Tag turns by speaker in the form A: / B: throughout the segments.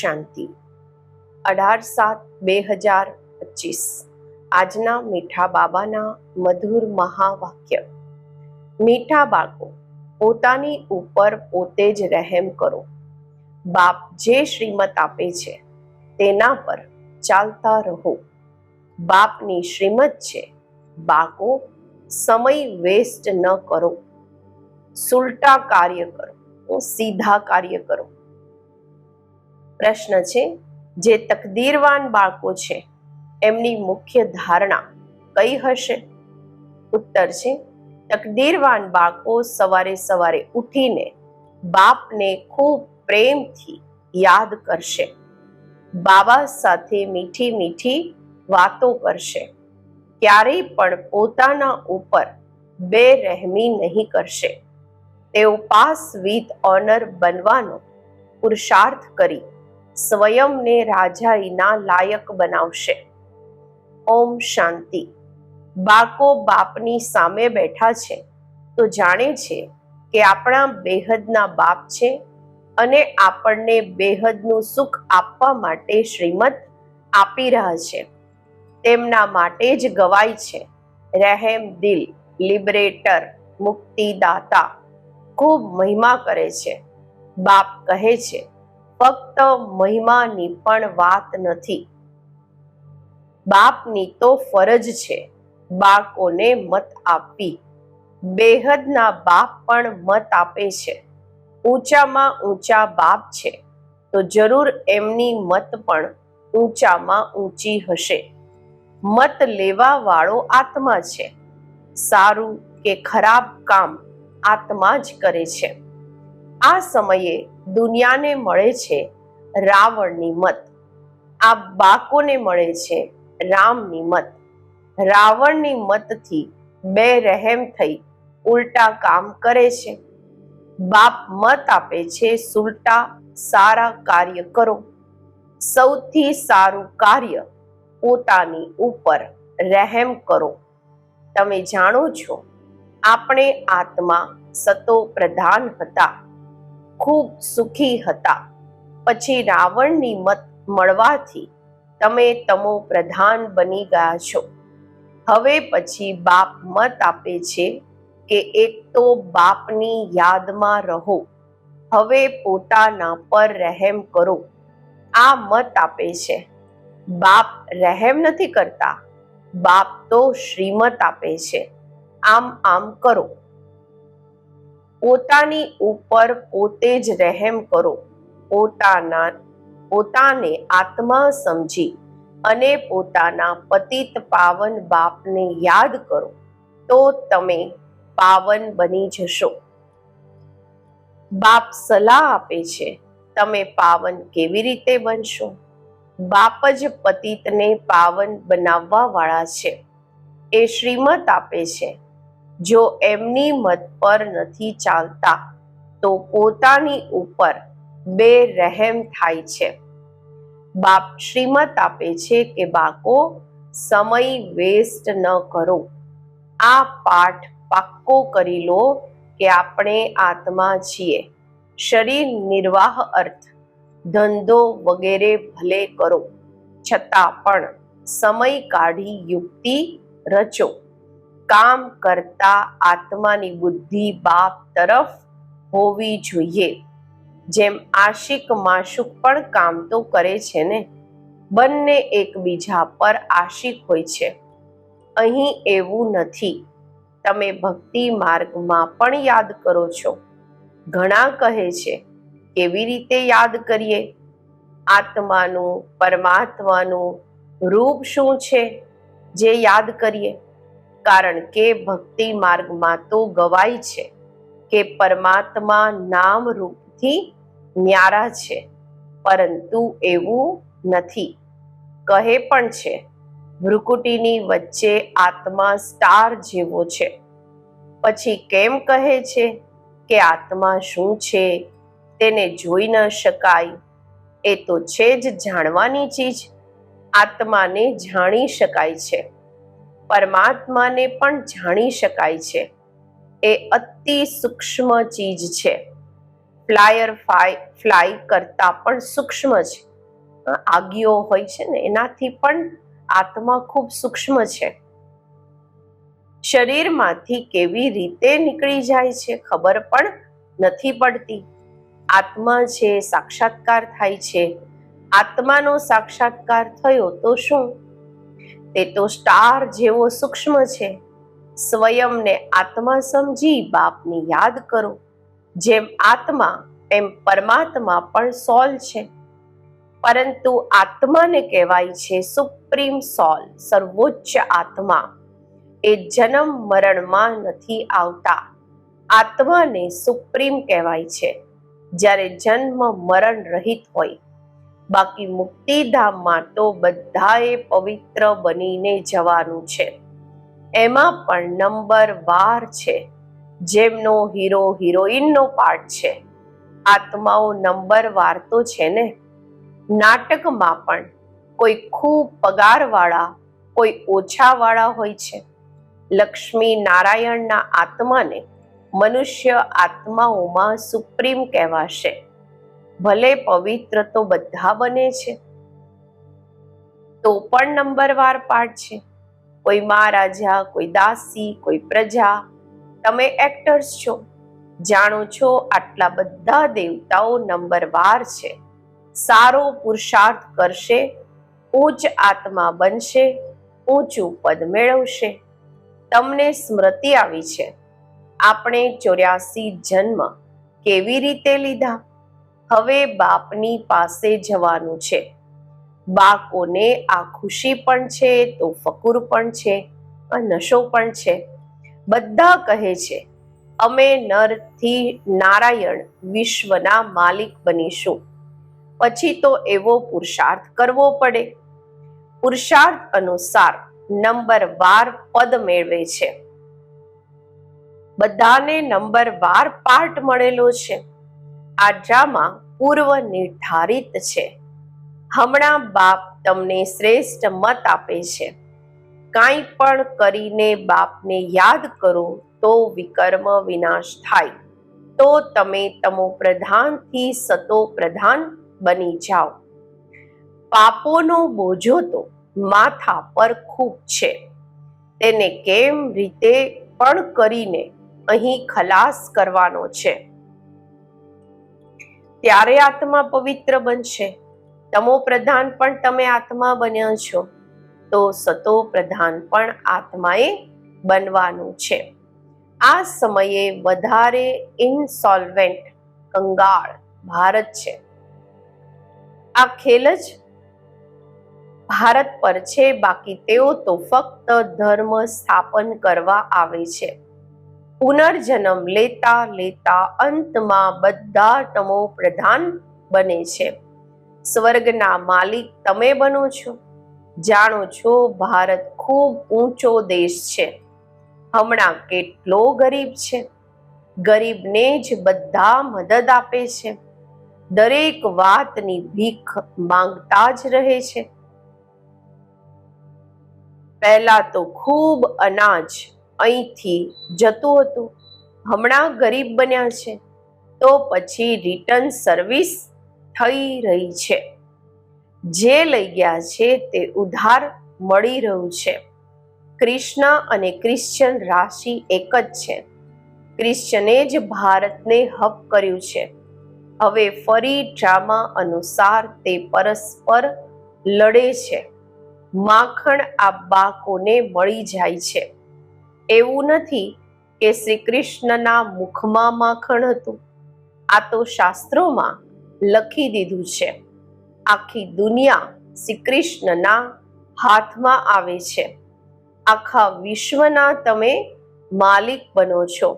A: શાંતિ. અઢાર સાત બે હજાર પચીસ. આજના મીઠા બાબાના મધુર મહાવાક્ય. મીઠા બાળકો, પોતાની ઉપર પોતે જ રહેમ કરો. બાપ જે શ્રીમત આપે છે, તેના પર ચાલતા રહો. બાપની શ્રીમત છે, બાળકો, સમય વેસ્ટ ન કરો. સુલટા કાર્ય કરો, સીધા કાર્ય કરો. પ્રશ્ન છે, જે તકદીરવાન બાળકો છે, એમની મુખ્ય ધારણા કઈ હશે? ઉત્તર છે, તકદીરવાન બાળકો સવારે સવારે ઉઠીને બાપને ખૂબ પ્રેમથી યાદ કરશે. બાબા સાથે મીઠી મીઠી વાતો કરશે. ક્યારેય પણ પોતાના ઉપર બે રહેમી નહીં કરશે. તેઓ પાસ વિથ ઓનર બનવાનો પુરુષાર્થ કરી સ્વયંને રાજાઈના લાયક બનાવશે. ઓમ શાંતિ. બાકો બાપની સામે બેઠા છે. તો જાણે છે કે આપણા બેહદના બાપ છે અને આપણને બેહદનું સુખ આપવા માટે શ્રીમત આપી રહ્યા છે. તેમના માટે જ ગવાય છે. રહેમ દિલ, લિબરેટર, મુક્તિદાતા ખૂબ મહિમા કરે છે. બાપ કહે છે ફક્ત મહિમાની પણ વાત નથી. બાપની તો ફરજ છે બાળકોને મત આપવી. બેહદના બાપ પણ મત આપે છે. ઊંચામાં ઊંચા બાપ છે તો જરૂર એમની મત પણ ઊંચામાં ઊંચી હશે. મત લેવા વાળો આત્મા છે. સારું કે ખરાબ કામ આત્મા જ કરે છે. આ સમયે દુનિયાને મળે છે રાવણની મત. આ બાકોને મળે છે રામની મત. રાવણની મતથી બે રહેમ થઈ ઉલટા કામ કરે છે. બાપ મત આપે છે, સુલટા, સારા કાર્ય કરો. સૌથી સારું કાર્ય પોતાની ઉપર રહેમ કરો. તમે જાણો છો, આપણે આત્મા સતો પ્રધાન હતા. ખૂબ સુખી હતા. પછી રાવણની મત મળવાથી તમે તમો પ્રધાન બની ગયા છો. હવે પછી બાપ મત આપે છે કે એક તો બાપની યાદમાં રહો. હવે પોતાના પર રહેમ કરો. આ મત આપે છે. બાપ રહેમ નથી કરતા. બાપ તો શ્રીમત આપે છે. આમ આમ કરો. પોતાની ઉપર પોતે જ રહેમ કરો. પોતાના, પોતાને આત્મા સમજી અને પોતાના પતિત પાવન બાપને યાદ કરો, તો તમે પાવન બની જશો. બાપ સલાહ આપે છે, તમે પાવન કેવી રીતે બનશો? બાપ જ પતિતને પાવન બનાવવા વાળા છે. એ શ્રીમત આપે છે. જો એમની મત પર નથી ચાલતા, તો પોતાની ઉપર બે રહેમ થાય છે. બાપ શ્રીમત આપે છે કે બાકો સમય વેસ્ટ ન કરો. આ પાઠ પાક્કો કરી લો કે આપણે આત્મા છીએ. શરીર નિર્વાહ અર્થ, ધંધો વગેરે ભલે કરો, છતાં પણ સમય કાઢી યુક્તિ રચો. કામ કરતા આત્માની બુદ્ધિ બાપ તરફ હોવી જોઈએ. જેમ આશિક માશુક પણ કામ તો કરે છે ને, બંને એકબીજા પર આશિક હોય છે. અહીં એવું નથી. તમે ભક્તિ માર્ગમાં પણ યાદ કરો છો. ઘણા કહે છે, કેવી રીતે યાદ કરીએ? આત્માનું, પરમાત્માનું રૂપ શું છે? જે યાદ કરીએ કારણ કે ભક્તિ માર્ગમાં તો ગવાય છે કે પરમાત્મા નામ રૂપથી ન્યારા છે, પરંતુ એવું નથી. કહે પણ છે, ભ્રુકુટીની વચ્ચે આત્મા સ્ટાર જેવો છે. પછી કેમ કહે છે કે આત્મા શું છે, તેને જોઈ ન શકાય. એ તો છે જ જાણવાની ચીજ. આત્માને જાણી શકાય છે. પરમાત્માને પણ જાણી શકાય છે. એ અતિ સૂક્ષ્મ ચીજ છે. ફ્લાયર ફાય, ફ્લાય કરતા પણ સૂક્ષ્મ છે. આગીઓ હોય છે ને, એનાથી પણ આત્મા ખૂબ સૂક્ષ્મ છે. શરીરમાંથી કેવી રીતે નીકળી જાય છે ખબર પણ નથી પડતી. આત્મા છે, સાક્ષાત્કાર થાય છે. આત્માનો સાક્ષાત્કાર થયો તો શું? તે તો સ્ટાર જેવો સૂક્ષ્મ છે. સ્વયંને આત્મા સમજી બાપની યાદ કરો. જેમ આત્મા, એમ પરમાત્મા પણ સોલ છે. પરંતુ આત્માને કહેવાય છે સુપ્રીમ સોલ, સર્વોચ્ચ આત્મા. એ જન્મ મરણમાં નથી આવતા. આત્માને સુપ્રીમ કહેવાય છે. જ્યારે જન્મ મરણ રહિત હોય બાકી મુક્તિધામમાં તો બધાએ પવિત્ર બનીને જવાનું છે. એમાં પણ નંબર વાર છે, જેમનો હીરો હિરોઈનનો પાર્ટ છે. આત્માઓ નંબર વાર તો છે ને? નાટકમાં પણ કોઈ ખૂબ પગારવાળા, કોઈ ઓછાવાળા હોય છે. લક્ષ્મી નારાયણના આત્માને મનુષ્ય આત્માઓમાં સુપ્રીમ કહેવાશે. ભલે પવિત્ર તો બધા બને છે. તો પણ નંબરવાર પાઠ છે. કોઈ મહારાજા, કોઈ દાસી, કોઈ પ્રજા, તમે એક્ટર્સ છો. જાણો છો આટલા બધા દેવતાઓ નંબરવાર છે. સારો પુરુષાર્થ કરશે, ઉચ્ચ આત્મા બનશે, ઊંચું પદ મેળવશે. તમને સ્મૃતિ આવી છે. આપણે ચોર્યાસી જન્મ કેવી રીતે લીધા? હવે બાપની પાસે જવાનું છે. બાકોને આ ખુશી પણ છે, તો ફકુર પણ છે, આ નશો પણ છે. બધા કહે છે, અમે નરથી નારાયણ વિશ્વના માલિક બનીશું. પછી તો એવો પુરુષાર્થ કરવો પડે. પુરુષાર્થ અનુસાર નંબર વાર પદ મેળવે છે. બધાને નંબર વાર પાર્ટ મળેલો છે. આ ડ્રામા પૂર્વ નિર્ધારિત છે. હમણાં બાપ તમને શ્રેષ્ઠ મત આપે છે. કાંઈ પણ કરીને બાપને યાદ કરો તો વિકર્મ વિનાશ થાય. તો તમે તમો પ્રધાનથી સતો પ્રધાન બની જાઓ. પાપોનો બોજો તો માથા પર ખૂબ છે. તેને કેમ રીતે પણ કરીને અહીં ખલાસ કરવાનો છે? ત્યારે આત્મા પવિત્ર બનશે. તમો પ્રધાન પણ તમે આત્મા બન્યા છો. તો સતો પ્રધાન પણ આત્માએ બનવાનું છે. આ સમયે વધારે ઇનસોલ્વેન્ટ કંગાળ ભારત છે. આ ખેલ જ ભારત પર છે. બાકી તેઓ તો ફક્ત ધર્મ સ્થાપન કરવા આવે છે. પુનર્જન્મ લેતા લેતા અંતમાં બધા તમો પ્રધાન બને છે. સ્વર્ગના માલિક તમે બનો છો. જાણો છો ભારત ખૂબ ઊંચો દેશ છે. હમણાં કેટલો ગરીબ છે. ગરીબને જ બધા મદદ આપે છે. દરેક વાતની ભીખ માંગતા જ રહે છે. પહેલા તો ખૂબ અનાજ અહીંથી જતું હતું. હમણાં ગરીબ બન્યા છે, તો પછી રિટર્ન સર્વિસ થઈ રહી છે. જે લઈ ગયા છે તે ઉધાર મળી રહ્યું છે. કૃષ્ણ અને ક્રિશ્ચન રાશિ એક જ છે. ક્રિશ્ચને જ ભારતને હક કર્યું છે. હવે ફરી ડ્રામા અનુસાર તે પરસ્પર લડે છે. માખણ આ બાકોને મળી જાય છે. એવું નથી કે શ્રી કૃષ્ણના મુખમાં માખણ હતું. આ તો શાસ્ત્રોમાં લખી દીધું છે. આખી દુનિયા શ્રી કૃષ્ણના હાથમાં આવે છે. આખા વિશ્વના તમે માલિક બનો છો.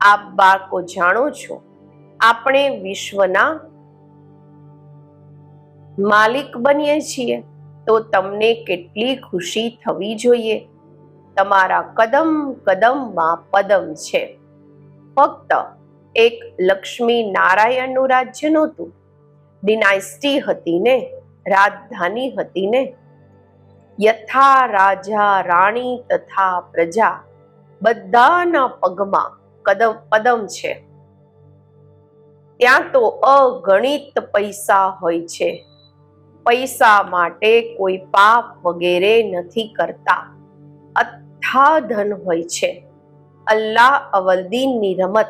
A: આપ બાળકો જાણો છો, આપણે વિશ્વના માલિક બનીએ છીએ. તો તમને કેટલી ખુશી થવી જોઈએ? તમારા કદમ કદમમાં પદમ છે. ફક્ત એક લક્ષ્મી નારાયણનું રાજ્ય નહોતું. ડિનાયસ્ટી હતી ને, રાજધાની હતી ને. યથા રાજા, રાણી તથા પ્રજા બધાના પગમાં કદમ, પદમ છે. ત્યાં તો અગણિત પૈસા હોય છે. પૈસા માટે કોઈ પાપ વગેરે નથી કરતા. અથા ધન હોય છે. અલ્લાહ અવલદીનની રમત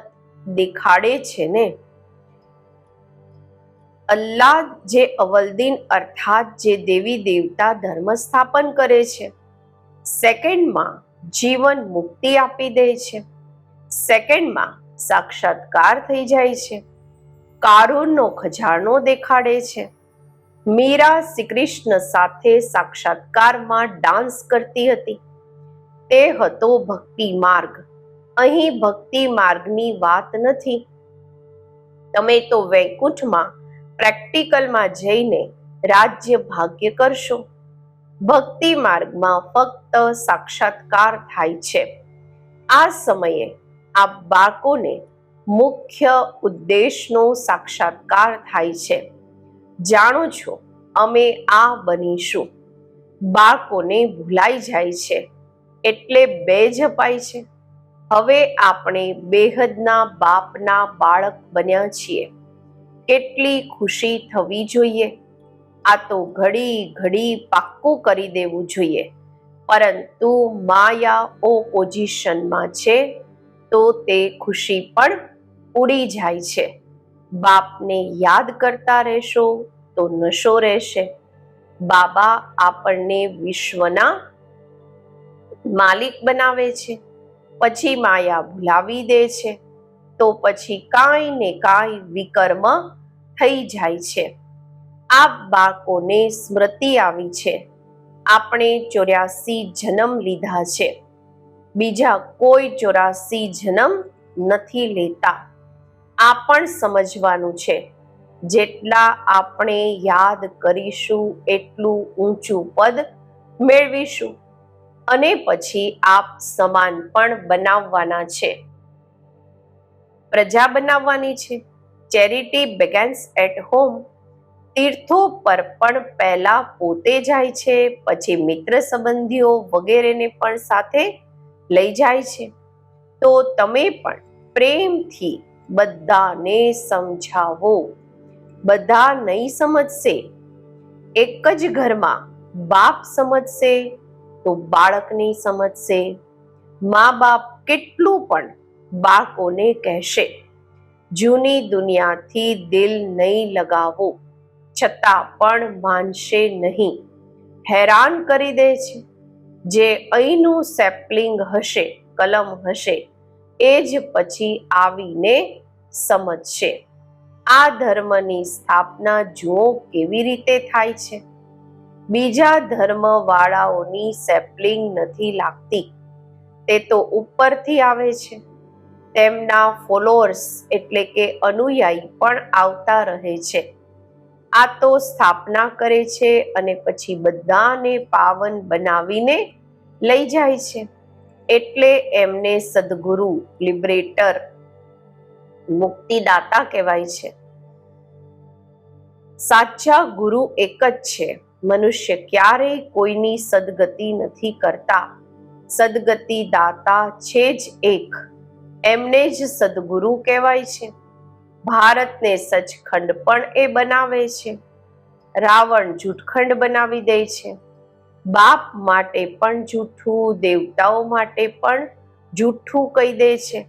A: દેખાડે છે ને? અલ્લાહ જે અવલદીન અર્થાત જે દેવી દેવતા ધર્મ સ્થાપન કરે છે. સેકન્ડમાં જીવન મુક્તિ આપી દે છે. સેકન્ડમાં સાક્ષાત્કાર થઈ જાય છે. કારુણનો ખજાનો દેખાડે છે. મીરા શ્રી કૃષ્ણ સાથે સાક્ષાત્કારમાં ડાન્સ કરતી હતી. તે હતો ભક્તિ માર્ગ. અહીં ભક્તિ માર્ગની વાત નથી. તમે તો વૈકુંઠમાં પ્રેક્ટિકલમાં જઈને રાજ્ય ભાગ્ય કરશો. ભક્તિ માર્ગમાં ફક્ત સાક્ષાત્કાર થાય છે. આ સમયે આ બાળકોને મુખ્ય ઉદ્દેશનો સાક્ષાત્કાર થાય છે. જાણો છો, અમે આ બનીશું. બાળકોને ભૂલાઈ જાય છે. એટલે બે જપાય છે. હવે આપણે બેહદના બાપના બાળક બન્યા છીએ. કેટલી ખુશી થવી જોઈએ? આ તો ઘડી ઘડી પાક્કું કરી દેવું જોઈએ. પરંતુ માયા ઓપોઝિશનમાં છે, તો તે ખુશી પણ ઉડી જાય છે. બાપને યાદ કરતા રહેશો તો નશો રહેશે. બાબા આપણને વિશ્વના માલિક બનાવે છે, પછી માયા ભૂલાવી દે છે, તો પછી કાંઈ ને કાંઈ વિકર્મ થઈ જાય છે. આ બાળકોને સ્મૃતિ આવી છે. આપણે ચોર્યાસી જન્મ લીધા છે. બીજા કોઈ ચોરાસી જન્મ નથી લેતા. આ પણ સમજવાનું છે. જેટલા આપણે યાદ કરીશું, એટલું ઊંચું પદ મેળવીશું. અને પછી આપ સમાન પણ બનાવવાના છે. પ્રજા બનાવવાની છે. ચેરિટી બેગેન્સ એટ હોમ તીર્થો પર પણ પહેલા પોતે જાય છે, પછી મિત્ર સંબંધીઓ વગેરેને પણ સાથે લઈ જાય છે. તો તમે પણ પ્રેમથી બધાને સમજાવો. બધા નહીં સમજશે. એક જ ઘરમાં બાપ સમજશે તો બાળક નહીં સમજશે. મા બાપ કેટલું પણ બાળકોને કહેશે. જૂની દુનિયાથી દિલ નહીં લગાવો, છતાં પણ માનશે નહીં. હેરાન કરી દે છે. જે અહીંનું સેપલિંગ હશે, કલમ હશે, એ જ પછી આવીને સમજશે. આ ધર્મની સ્થાપના જુઓ કેવી રીતે થાય છે. બીજા ધર્મવાળાઓની સેપ્લિંગ નથી લાગતી. તે તો ઉપરથી આવે છે. તેમના ફોલોઅર્સ એટલે કે અનુયાયી પણ આવતા રહે છે. આ તો સ્થાપના કરે છે અને પછી બધાને પાવન બનાવીને લઈ જાય છે. એટલે એમને સદગુરુ, લિબરેટર, મુક્તિદાતા કહેવાય છે. સાચા ગુરુ એક જ છે. મનુષ્ય ક્યારેય કોઈની સદગતિ નથી કરતા. સદગતિ દાતા છે જ એક. એમને જ સદગુરુ કહેવાય છે. ભારતને સચખંડ પણ એ બનાવે છે. રાવણ જૂઠખંડ બનાવી દે છે. બાપ માટે પણ જૂઠું, દેવતાઓ માટે પણ જૂઠું કહી દે છે.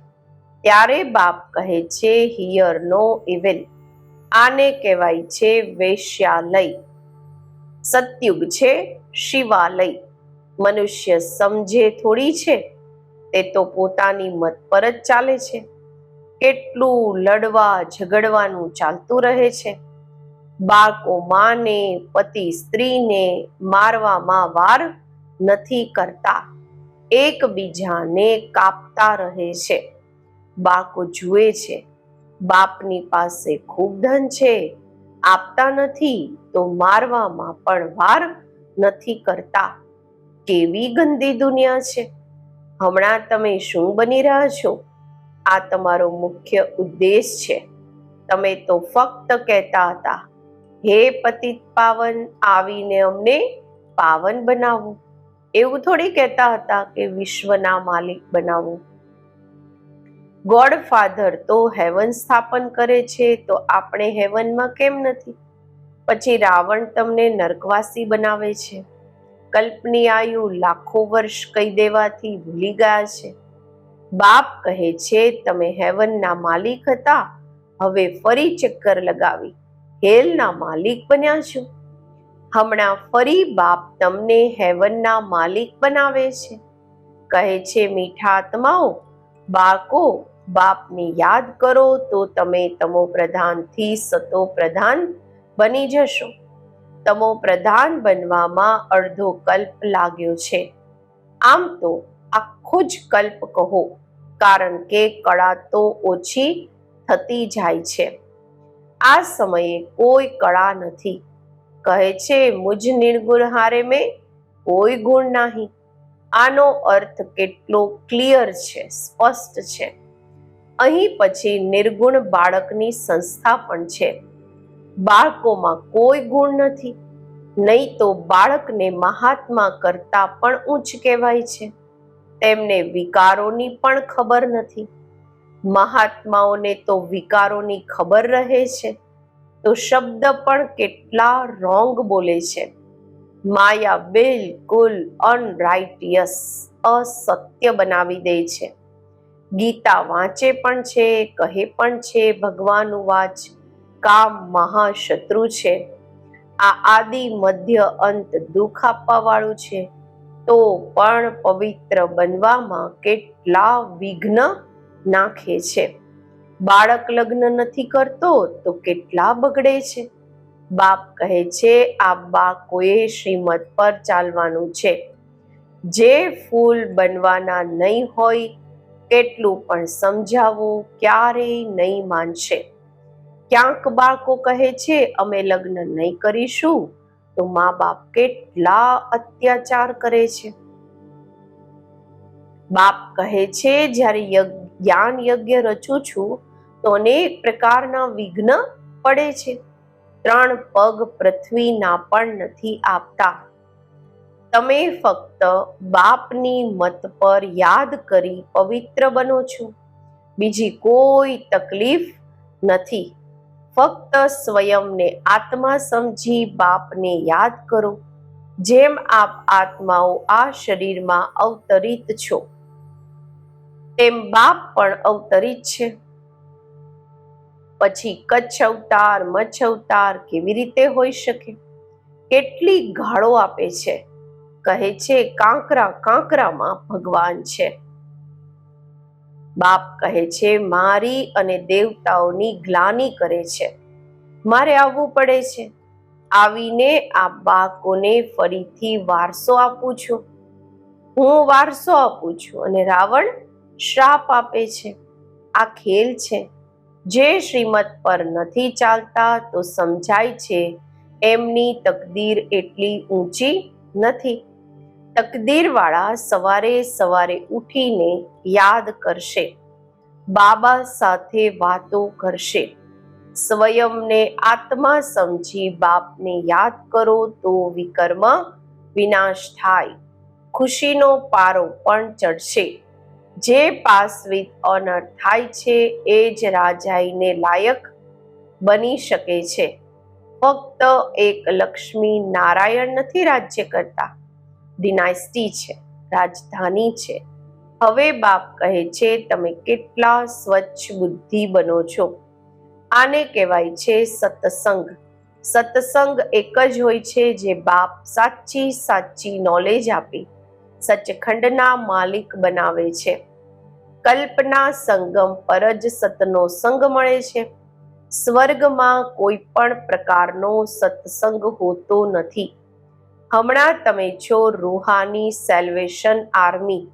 A: ત્યારે બાપ કહે છે હિયર નો ઇવેલ આને કહેવાય છે, વેશ્યાલય. સતયુગ છે શિવાલય. મનુષ્ય સમજે થોડી છે, તે તો પોતાની મત પર જ ચાલે છે. કેટલું લડવા ઝઘડવાનું ચાલતું રહે છે. બાળકો માને, પતિ સ્ત્રીને મારવામાં વાર નથી કરતા. એકબીજાને કાપતા રહે છે. બાળકો જુએ છે, બાપની પાસે ખૂબ ધન છે આપતા નથી તો મારવામાં પણ વાર નથી કરતા. કેવી ગંદી દુનિયા છે. હમણાં તમે શું બની રહ્યા છો? આ તમારો મુખ્ય ઉદ્દેશ છે. તમે તો ફક્ત કહેતા હતા, હે પતિત પાવન, આવીને અમને પાવન બનાવો. એવું થોડી કહેતા હતા કે વિશ્વના માલિક બનાવો. ગોડ ફાધર તો હેવન સ્થાપન કરે છે, તો આપણે હેવનમાં કેમ નથી? પછી રાવણ તમને નરકવાસી બનાવે છે. કલ્પની આયુ લાખો વર્ષ કહી દેવાથી ભૂલી ગયા છે. બાપ કહે છે, તમે હેવનના માલિક હતા, હવે ફરી ચક્કર લગાવી. હેલના માલિક બન્યા છો. હમણાં ફરી બાપ તમને હેવનના માલિક બનાવે છે. કહે છે, મીઠા આત્માઓ, બાળકો બાપને યાદ કરો તો તમે તમો પ્રધાનથી સતો પ્રધાન બની જશો. તમો પ્રધાન બનવામાં અડધો કલ્પ લાગ્યો છે. આમ તો આખો જ કલ્પ કહો, કારણ કે કળા તો ઓછી થતી જાય છે. આ સમયે કોઈ કળા નથી. કહે છે, મુજ નિર્ગુણ હારે મેં કોઈ ગુણ નહીં. આનો અર્થ કેટલો ક્લિયર છે, સ્પષ્ટ છે. અહીં પછી નિર્ગુણ બાળકની સંસ્થા પણ છે. બાળકોમાં કોઈ ગુણ નથી. નહીં તો બાળકને મહાત્મા કરતા પણ ઉચ્ચ કહેવાય છે. તેમને વિકારોની પણ ખબર નથી. મહાત્માઓને તો વિકારોની ખબર રહે છે. તો શબ્દ પણ કેટલા રોંગ બોલે છે. માયા બિલકુલ અનરાઇટિયસ, અસત્ય બનાવી દે છે. ગીતા વાંચે પણ છે, કહે પણ છે, ભગવાનનું વાચ કામ મહાશત્રુ છે. આ આદિ મધ્ય અંત દુઃખ આપવા વાળું છે. તો પણ પવિત્ર બનવામાં કેટલા વિઘ્ન નાખે છે. બાળક લગ્ન નથી કરતો તો કેટલા બગડે છે. બાપ કહે છે, આ બાકોએ શ્રીમત પર ચાલવાનું છે. જે ફૂલ બનવાના નહીં હોય કેટલું પણ સમજાવવું ક્યારેય નહીં માનશે. ક્યાંક બાળકો કહે છે, અમે લગ્ન નહીં કરીશું. તો મા બાપ કેટલા અત્યાચાર કરે છે. બાપ કહે છે, જ્યારે જ્ઞાન યજ્ઞ રચું છું, તો અનેક પ્રકારના વિઘ્ન પડે છે. ત્રણ પગ પૃથ્વીના પણ નથી આપતા. તમે ફક્ત બાપની મત પર યાદ કરી પવિત્ર બનો છો. બીજી કોઈ તકલીફ નથી. ફક્ત સ્વયંને આત્મા સમજી બાપને યાદ કરો. જેમ આપ આત્માઓ આ શરીરમાં અવતરિત છો, તેમ બાપ પણ અવતરિત છે. પછી કચ્છ અવતાર, મચ્છ અવતાર કેવી રીતે હોઈ શકે? કેટલી ગાળો આપે છે? કહે છે, કાંકરા, કાંકરામાં ભગવાન છે. બાપ કહે છે, મારી અને દેવતાઓની ગ્લાની કરે છે. મારે આવવું પડે છે. આવીને આ બાળકોને ફરીથી વારસો આપું છું. હું વારસો આપું છું અને રાવણ શ્રાપ આપે છે. આ ખેલ છે. જે શ્રીમત પર નથી ચાલતા તો સમજાય છે, એમની તકદીર એટલી ઊંચી નથી. તકદીરવાળા સવારે સવારે ઉઠીને યાદ કરશે. બાબા સાથે વાતો કરશે. સ્વયંને આત્મા સમજી બાપને યાદ કરો તો વિકર્મ વિનાશ થાય. ખુશીનો પારો પણ ચડશે. જે પાસવિત ઓનર થાય છે એ જ રાજાઈને લાયક બની શકે છે. ફક્ત એક લક્ષ્મી નારાયણ નથી રાજ્ય કરતા. ડિનાસ્ટી છે, રાજધાની છે. હવે બાપ કહે છે, તમે કેટલા સ્વચ્છ બુદ્ધિ બનો છો. આને કહેવાય છે સત્સંગ. સત્સંગ એક જ હોય છે જે બાપ સાચી સાચી નોલેજ આપી, સચખંડના માલિક બનાવે છે. કલ્પના સંગમ પર જ સતનો સંગ મળે છે. સ્વર્ગમાં કોઈ પણ પ્રકારનો સત્સંગ હોતો નથી. હમણાં તમે છો રૂહાની સેલ્વેશન આર્મી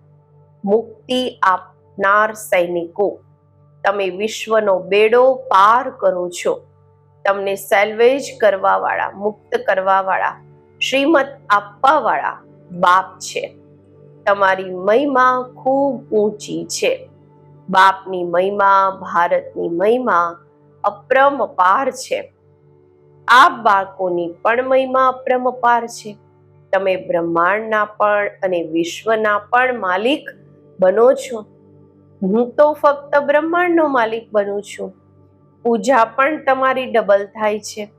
A: મુક્તિ આપનાર સૈનિકો, તમે વિશ્વનો બેડો પાર કરો છો. તમને સેલ્વેજ કરવાવાળા, મુક્ત કરવાવાળા, શ્રીમત આપવાવાળા બાપ છે. તમારી મહિમા ખૂબ ઊંચી છે. બાપની મહિમા, ભારતની મહિમા અપ્રમપાર છે. આ બાળકોની પણ મહિમા અપ્રમપાર છે. તમે બ્રહ્માંડના પણ અને વિશ્વના પણ માલિક બનો છો. હું તો ફક્ત બ્રહ્માંડનો માલિક બનું છું. પૂજા પણ તમારી ડબલ થાય છે.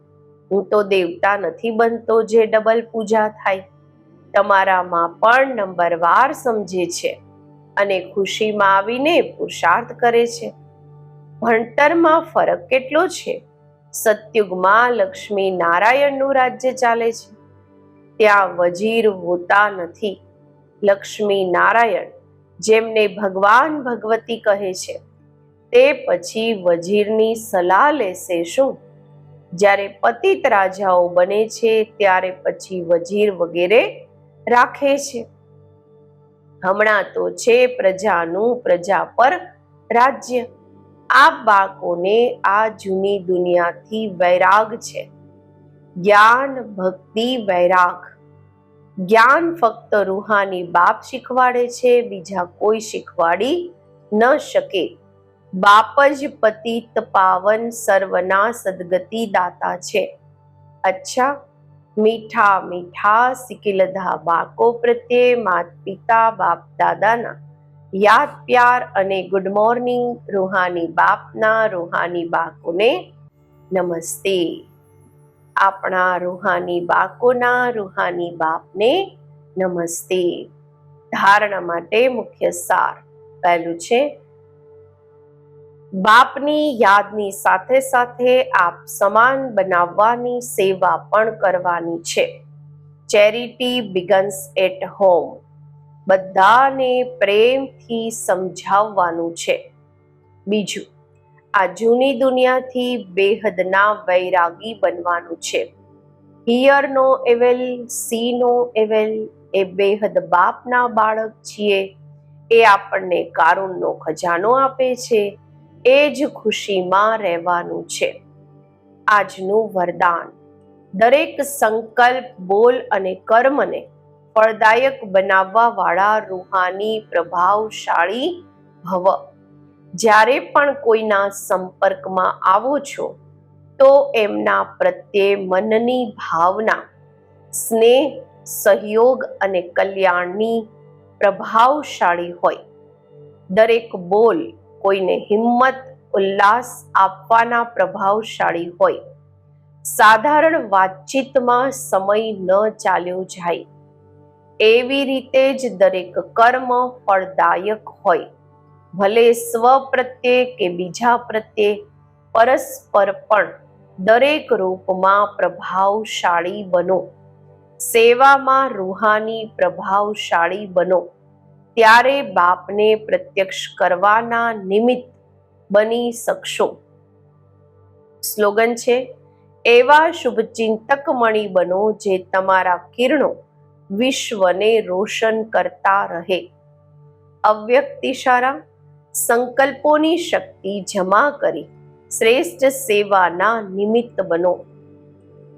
A: હું તો દેવતા નથી બનતો જે ડબલ પૂજા થાય. તમારામાં પણ નંબરવાર સમજે છે અને ખુશીમાં આવીને પુરુષાર્થ કરે છે. ભણતરમાં ફરક કેટલો છે? સતયુગમાં લક્ષ્મી નારાયણનું રાજ્ય ચાલે છે. ત્યાં વજીર હોતા નથી. લક્ષ્મી નારાયણ, જેમને ભગવાન ભગવતી કહે છે, તે પછી વજીરની સલાહ લેશે શું? જ્યારે પતિત રાજાઓ બને છે, ત્યારે પછી વજીર વગેરે રાખે છે. હમણાં તો છે પ્રજાનું પ્રજા પર રાજ્ય. આ બાળકોને આ જૂની દુનિયાથી વૈરાગ છે. જ્ઞાન, ભક્તિ, વૈરાગ. જ્ઞાન ફક્ત રૂહાની બાપ શીખવાડે છે, બીજા કોઈ શીખવાડી ન શકે. બાપ જ પતિત પાવન સર્વના સદગતિ દાતા છે. અચ્છા, મીઠા મીઠા સિકિલધા બાળકો પ્રત્યે, માત પિતા, બાપ દાદાના. યાદ, પ્યાર અને ગુડ મોર્નિંગ રૂહાની બાપના, રૂહાની બાકોને નમસ્તે. આપણા રૂહાની બાકોના રૂહાની બાપને નમસ્તે. ધારણા માટે મુખ્ય સાર પહેલું છે, બાપની યાદની સાથે સાથે આપ સમાન બનાવવાની સેવા પણ કરવાની છે. Charity begins at home. બધાને પ્રેમથી સમજાવવાનું છે. બીજું આ જૂની દુનિયાથી બેહદના વૈરાગી બનવાનું છે. હિયરનો એવેલ, સીનો એવેલ, એ બેહદ બાપના બાળક છીએ. એ આપણને કારુણનો ખજાનો આપે છે. એ જ ખુશીમાં રહેવાનું છે. આજનું વરદાન. દરેક સંકલ્પ, બોલ અને કર્મને ફળદાયક બનાવવા વાળા રૂહાની પ્રભાવશાળી ભવ. જ્યારે પણ કોઈના સંપર્કમાં આવો છો, તો એમના પ્રત્યે મનની ભાવના, સ્નેહ, સહયોગ અને કલ્યાણની પ્રભાવશાળી હોય. દરેક બોલ કોઈને હિંમત, ઉલ્લાસ આપવાના પ્રભાવશાળી હોય. સાધારણ વાતચીતમાં સમય ન ચાલ્યો જાય. એવી રીતે જ દરેક કર્મ ફળદાયક હોય. ભલે સ્વ પ્રત્યે કે બીજા પ્રત્યે, પરસ્પર પણ દરેક રૂપમાં પ્રભાવશાળી બનો. સેવામાં રૂહાની પ્રભાવશાળી બનો. ત્યારે બાપને પ્રત્યક્ષ કરવાના નિમિત્ત બની શકશો. સ્લોગન છે, એવા શુભચિંતક મણી બનો જે તમારા કિરણો વિશ્વને રોશન કરતા રહે. અવ્યક્ત ઇશારા સંકલ્પોની શક્તિ જમા કરી શ્રેષ્ઠ સેવાના નિમિત્ત બનો.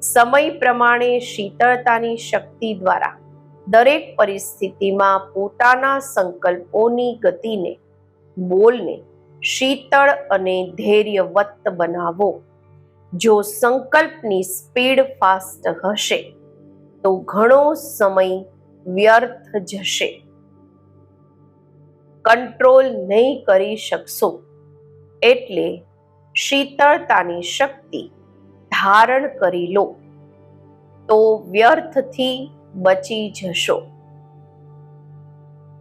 A: સમય પ્રમાણે શીતળતાની શક્તિ દ્વારા દરેક પરિસ્થિતિમાં પોતાના સંકલ્પોની ગતિને, બોલને શીતળ અને ધૈર્યવત્ત બનાવો. જો સંકલ્પની સ્પીડ ફાસ્ટ હશે, તો ઘણો સમય વ્યર્થ જશે. કંટ્રોલ નહીં કરી શકશો. એટલે શીતળતાની શક્તિ ધારણ કરી લો. તો વ્યર્થથી બચી જશો.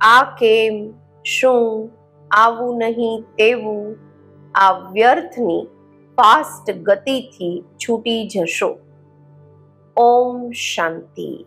A: આ કેમ? શું? આવું નહીં તેવું આ વ્યર્થની ફાસ્ટ ગતિથી છૂટી જશો. ઓમ શાંતિ.